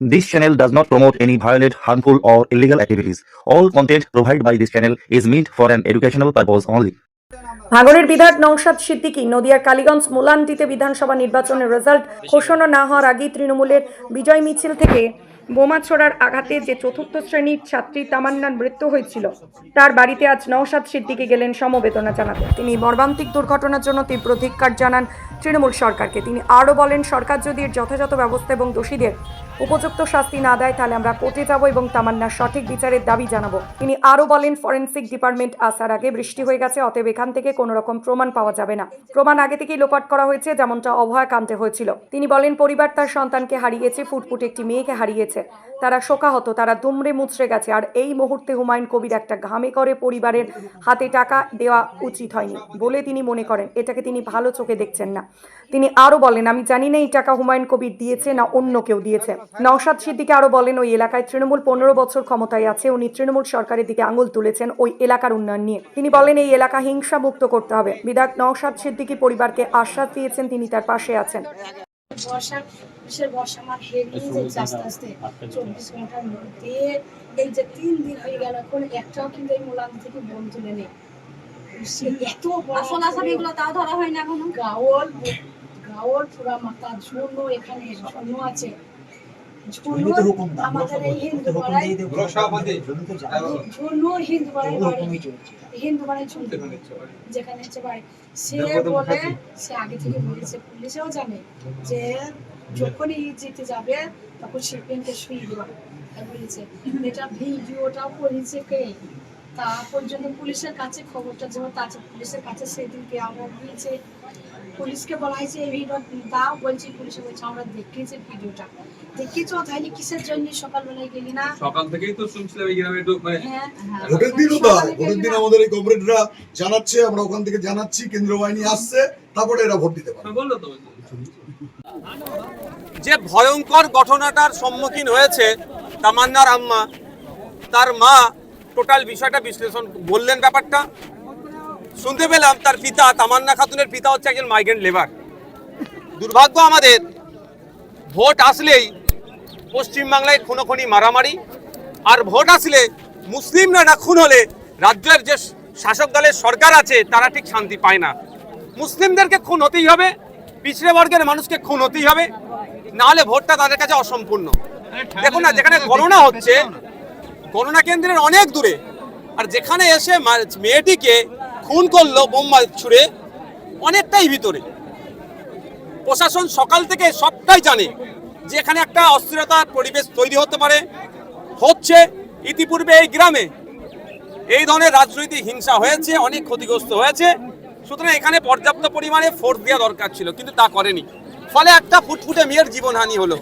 This channel does not promote any violent, harmful, or illegal activities. All content provided by this channel is meant for an educational purpose only. ভাঙড়ের বিধায়ক নৌসাদ সিদ্দিকী নদিয়ার কালীগঞ্জ মোলান্টিতে বিধানসভা নির্বাচনের result ঘোষণা না হওয়ার আগেই তৃণমূলের বিজয় মিছিল থেকে বোমা ছোড়ার আঘাতে যে চতুর্থ শ্রেণির ছাত্রী তামান্নার মৃত্যু হয়েছিল, তার বাড়িতে আজ নওশাদ সিদ্দিকী গেলেন সমবেদনা জানাতে। তিনি মর্মান্তিক দুর্ঘটনার জন্য তীব্র ধিক্কার জানান তৃণমূল সরকারকে। তিনি আরও বলেন, সরকার যদি এর যথাযথ ব্যবস্থা এবং দোষীদের উপযুক্ত শাস্তি না দেয়, তাহলে আমরা কোর্টে যাব এবং তামান্নার সঠিক বিচারের দাবি জানাব। তিনি আরও বলেন, ফরেন্সিক ডিপার্টমেন্ট আসার আগে বৃষ্টি হয়ে গেছে, অতএব এখান থেকে কোনো রকম প্রমাণ পাওয়া যাবে না। প্রমাণ আগে থেকেই লোপাট করা হয়েছে, যেমনটা অভয়াকান্তে হয়েছিল। তিনি বলেন, পরিবার তার সন্তানকে হারিয়েছে, ফুটফুট একটি মেয়েকে হারিয়েছে। তারা শোকাহত, তারা দুমড়ে মুচড়ে গেছে। আর এই মুহূর্তে হুমায়ুন কবির একটা ঘামে করে পরিবারের হাতে টাকা দেওয়া উচিত হয়নি বলে তিনি মনে করেন। এটাকে তিনি ভালো চোখে দেখছেন না। তিনি আরও বলেন, আমি জানি না এই টাকা হুমায়ুন কবির দিয়েছে না অন্য কেউ দিয়েছে। নওশাদ সিদ্দিকে আরও বলেন, ওই এলাকায় তৃণমূল পনেরো বছর ক্ষমতায় আছে। উনি তৃণমূল সরকারের দিকে আঙুল তুলেছেন ওই এলাকার উন্নয়ন নিয়ে। তিনি বলেন, এই এলাকা হিংসা মুক্ত করতে হবে। বিধায়ক নওশাদ সিদ্দিকী পরিবারকে আশ্বাস দিয়েছেন, তিনি তার পাশে আছেন। বর্ষা কিসের বর্ষা মাঠ বেরিয়ে যাচ্ছে আস্তে আস্তে। চব্বিশ ঘণ্টার মধ্যে এই যে তিন দিন হয়ে গেল এখন একটাও কিন্তু এই মোলান থেকে বোন তুলে নেই। এত আসল আসামিগুলো তাও ধরা হয় না এখনও? গাওয়াল গাওয়াল পুরা মাথা ঝুনো এখানে ঝুনো আছে। আমাদের এই হিন্দু পাড়ায় ঝুনো হিন্দু পাড়ায় বাড়ি। হিন্দু পাড়ায় ঝুনো যেখানে হচ্ছে বাড়ি সে বলে সে আগে থেকে বলেছে পুলিশেও জানে যে যখনই যেতে যাবে তখন শিল্পীকে শুয়ে দেওয়া বলেছে এটা ভিডিওটাও করেছে কে? তা পর্যন্ত পুলিশের কাছে খবরটা যেমন আছে পুলিশের কাছে সেদিনকে আমরা দিয়েছে পুলিশকে বলা হয়েছে এই ভিডিও দাও বলছি পুলিশে বলছে আমরা দেখিয়েছি ভিডিওটা। দেখেছ তাহলে কিসের জন্য সকালবেলায় গেলি না? সকাল থেকেই তো শুনছিলাম এই গ্রামে একটু মানে হ্যাঁ ভোটের দিনও তাই ভোটের দিন আমাদের এই কমরেডরা জানাচ্ছে আমরা ওখান থেকে জানাচ্ছি কেন্দ্র বাহিনী আসছে তারপরে এরা ভোট দিতে পারে বলল তো। যে ভয়ঙ্কর ঘটনাটার সম্মুখীন হয়েছে তামান্নার আম্মা তার মা টোটাল বিষয়টা বিশ্লেষণ বললেন ব্যাপারটা। শুনতে পেলাম তার পিতা তামান্না খাতুনের পিতা হচ্ছে একজন মাইগ্রেন্ট লেবার দুর্ভাগ্য আমাদের ভোট আসলেই পশ্চিমবাংলায় খুনোখুনি, মারামারি। আর ভোট আসলে মুসলিমরা না খুন হলে রাজ্যের যে শাসক দলের সরকার আছে, তারা ঠিক শান্তি পায় না। মুসলিমদেরকে খুন হতেই হবে, পিছড়ে বর্গের মানুষকে খুন হতেই হবে, নাহলে ভোটটা তাদের কাছে অসম্পূর্ণ। দেখুন না, যেখানে গণনা হচ্ছে, গণনা কেন্দ্রের অনেক দূরে, আর যেখানে এসে মেয়েটিকে খুন করল বোম্বা ছুড়ে, অনেকটাই ভিতরে। প্রশাসন সকাল থেকে সবটাই জানে। যে এখানে একটা অস্থিরতার পরিবেশ তৈরি হতে পারে, হচ্ছে ইতিপূর্বে এই গ্রামে। এই ধরনের রাজনৈতিক হিংসা হয়েছে, অনেক ক্ষতিগ্রস্ত হয়েছে। সুতরাং এখানে পর্যাপ্ত পরিমাণে ফোর্স দেওয়া দরকার ছিল, কিন্তু তা করেনি। ফলে একটা ফুটফুটে মেয়ের জীবনহানি হলো।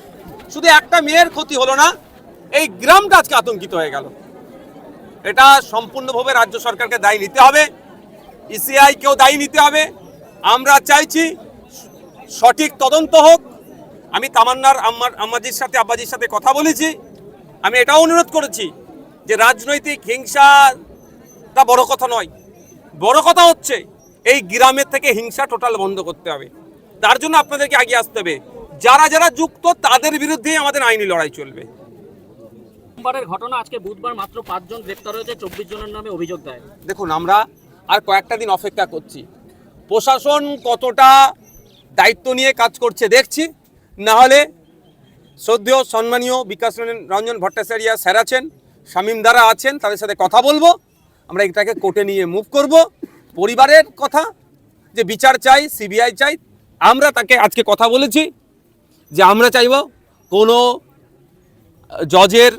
শুধু একটা মেয়ের ক্ষতি হলো না, এই গ্রামটা আজকে আতঙ্কিত হয়ে গেল। এটা সম্পূর্ণভাবে রাজ্য সরকারকে দায়ী নিতে হবে। ইসিআই কেও দায়ী নিতে হবে। আমরা চাইছি সঠিক তদন্ত হোক আমি তামান্নার আম্মার আম্মাজির সাথে আব্বাজির সাথে কথা বলেছি। আমি এটাও অনুরোধ করেছি যে রাজনৈতিক হিংসাটা বড় কথা নয়। বড় কথা হচ্ছে এই গ্রামের থেকে হিংসা টোটাল বন্ধ করতে হবে। তার জন্য আপনাদেরকে আগে আসতে হবে। যারা যারা যুক্ত তাদের বিরুদ্ধেই আমাদের আইনি লড়াই চলবে। সোমবারের ঘটনা আজকে বুধবার মাত্র পাঁচজন গ্রেপ্তার হয়েছে চব্বিশ জনের নামে অভিযোগ দেয় দেখুন আমরা আর কয়েকটা দিন অপেক্ষা করছি। প্রশাসন কতটা দায়িত্ব নিয়ে কাজ করছে দেখছি। না হলে শ্রদ্ধেয়, সম্মানীয় বিকাশ রঞ্জন- ভট্টাচার্য স্যার আছেন, শামীম দ্বারা আছেন, তাদের সাথে কথা বলব। আমরা এটাকে কোর্টে নিয়ে মুভ করব। পরিবারের কথা, যে বিচার চাই সিবিআই চাই, আমরা তাকে আজকে কথা বলেছি যে আমরা চাইব কোনো জজের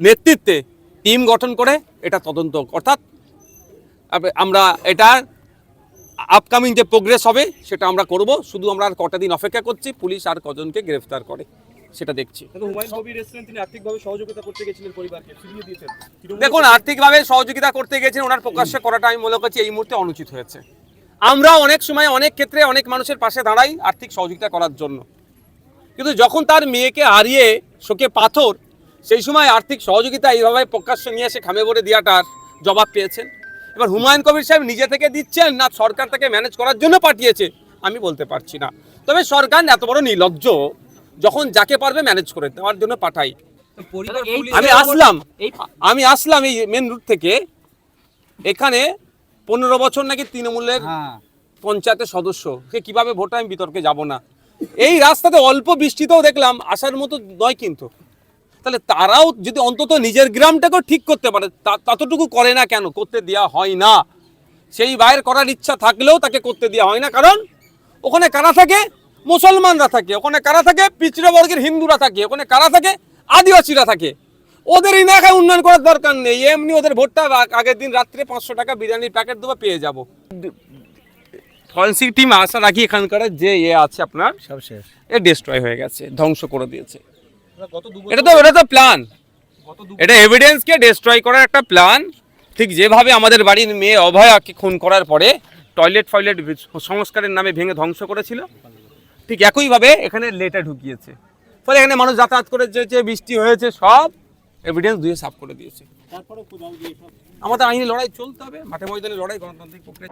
নেতৃত্বে টিম গঠন করে এটা তদন্ত, অর্থাৎ আমরা এটা আপকামিং যে প্রোগ্রেস হবে সেটা আমরা করব। শুধু আমরা আর কটা দিন অপেক্ষা করছি পুলিশ আর কজনকে গ্রেফতার করে সেটা দেখছি। দেখুন আর্থিকভাবে সহযোগিতা করতে গেছেন ওনার প্রকাশ্যে করাটা আমি মনে করছি এই মুহূর্তে অনুচিত হয়েছে। আমরা অনেক সময় অনেক ক্ষেত্রে অনেক মানুষের পাশে দাঁড়াই আর্থিক সহযোগিতা করার জন্য। কিন্তু যখন তার মেয়েকে হারিয়ে শোকে পাথর সেই সময় আর্থিক সহযোগিতা এইভাবে প্রকাশ্যে নিয়ে এসে খামে ভরে দেওয়াটার জবাব পেয়েছেন। এবার হুমায়ুন কবির সাহেব নিজে থেকে দিচ্ছেন না সরকার তাকে ম্যানেজ করার জন্য পাঠিয়েছে? আমি বলতে পারছি না। তবে সরকার এত বড় নির্লজ্জ যখন যাকে পারবে ম্যানেজ করে দেওয়ার জন্য পাঠাই। আমি আসলাম। আমি আসলাম এই মেন রুট থেকে। এখানে পনেরো বছর নাকি তৃণমূলের পঞ্চায়েতের সদস্য। সে কীভাবে ভোট আমি বিতর্কে যাব না। এই রাস্তাতে অল্প বৃষ্টিতেও দেখলাম আসার মতো নয় কিন্তু। তাহলে তারাও যদি অন্তত নিজের গ্রামটাকেও ঠিক করতে পারে তা- ততটুকু করে না কেন? করতে দেওয়া হয় না। সেই বাইরের করার ইচ্ছা থাকলেও তাকে করতে দেওয়া হয় না কারণ ওখানে কারা থাকে? মুসলমানরা থাকে। ওখানে কারা থাকে? পিছড়ে বর্গের হিন্দুরা থাকে। ওখানে কারা থাকে? আদিবাসীরা থাকে। ওদের এলাকায় উন্নয়ন করার দরকার নেই। এমনি ওদের ভোটটা আগের দিন রাত্রে পাঁচশো টাকা বিরিয়ানির প্যাকেট দেবো পেয়ে যাব। ফরেন্সিক টিম আসার আগে এখানকার যে ইয়ে আছে আপনার সব শেষ। এ ডিস্ট্রয় হয়ে গেছে ধ্বংস করে দিয়েছে। এটা তো এটা তো প্ল্যান এটা এভিডেন্সকে ডিস্ট্রয় করার একটা প্ল্যান ঠিক যেভাবে আমাদের বাড়ির মেয়ে অভয়াকে খুন করার পরে টয়লেট ফয়লেট সংস্কারের নামে ভেঙে ধ্বংস করেছিল ঠিক একইভাবে এখানে লেটা ঢুকিয়েছে। ফলে এখানে মানুষ যাতায়াত করে যে যে বৃষ্টি হয়েছে সব এভিডেন্স দিয়ে সাফ করে দিয়েছে। আমাদের আইনি লড়াই চলতে হবে মাঠে ময়দানে লড়াই গণতান্ত্রিক প্রক্রিয়া